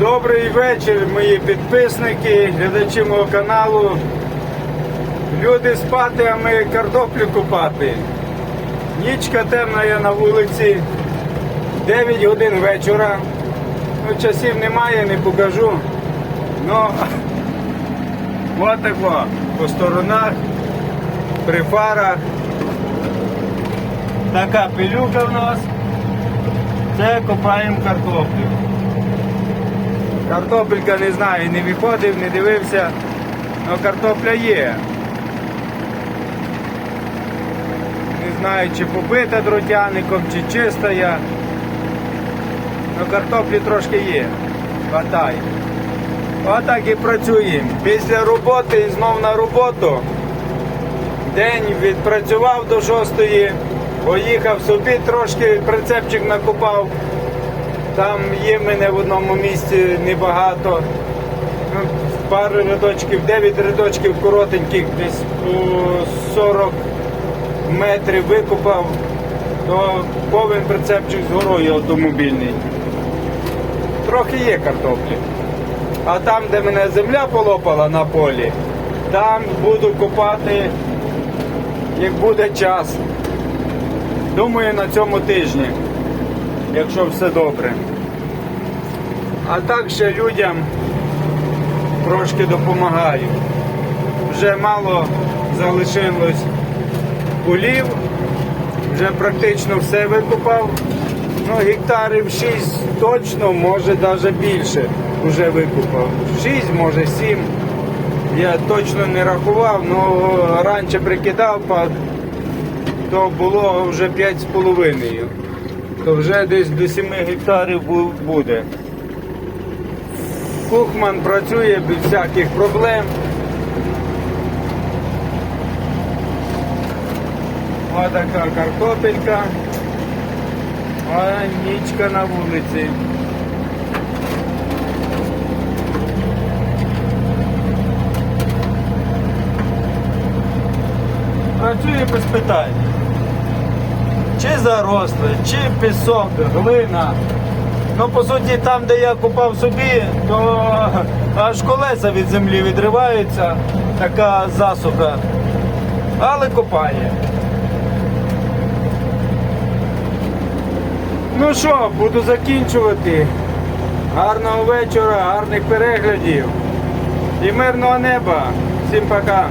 Добрий вечір, мої підписники, глядачі мого каналу. Люди спати, а ми картоплю купати. Нічка темна є на вулиці. 9 годин вечора. Ну, часів немає, не покажу. Ну, от отако по сторонах, при фарах. Така пилюка в нас. Це копаємо картоплю. Картопелька не знаю, не виходив, не дивився, але картопля є. Не знаю, чи побита дротяником, чи чиста я. Ну картоплі трошки є. Хватає. Отак і працюємо. Після роботи і знов на роботу. День відпрацював до шостої, поїхав собі трошки прицепчик накопав. Там є в мене в одному місці небагато. Ну, Пару рядочків, 9 рядочків коротеньких, десь по 40 метрів викопав, то повен прицепчик горою автомобільний. Трохи є картоплі. А там, де мене земля полопала на полі, там буду копати, як буде час. Думаю, на цьому тижні якщо все добре. А так ще людям трошки допомагаю. Вже мало залишилось полів, вже практично все викопав. Ну, гектарів 6 точно, може навіть більше вже викопав. 6, може 7. Я точно не рахував, але раніше прикидав, то було вже 5,5 то вже десь до 7 гектарів буде. Кухман працює без всяких проблем. Ось така картопелька, а нічка на вулиці. Працює без питань чи заросли, чи пісок, глина. Ну, по суті, там, де я купав собі, то аж колеса від землі відриваються, така засуха. Але копає. Ну що, буду закінчувати. Гарного вечора, гарних переглядів і мирного неба. Всім пока.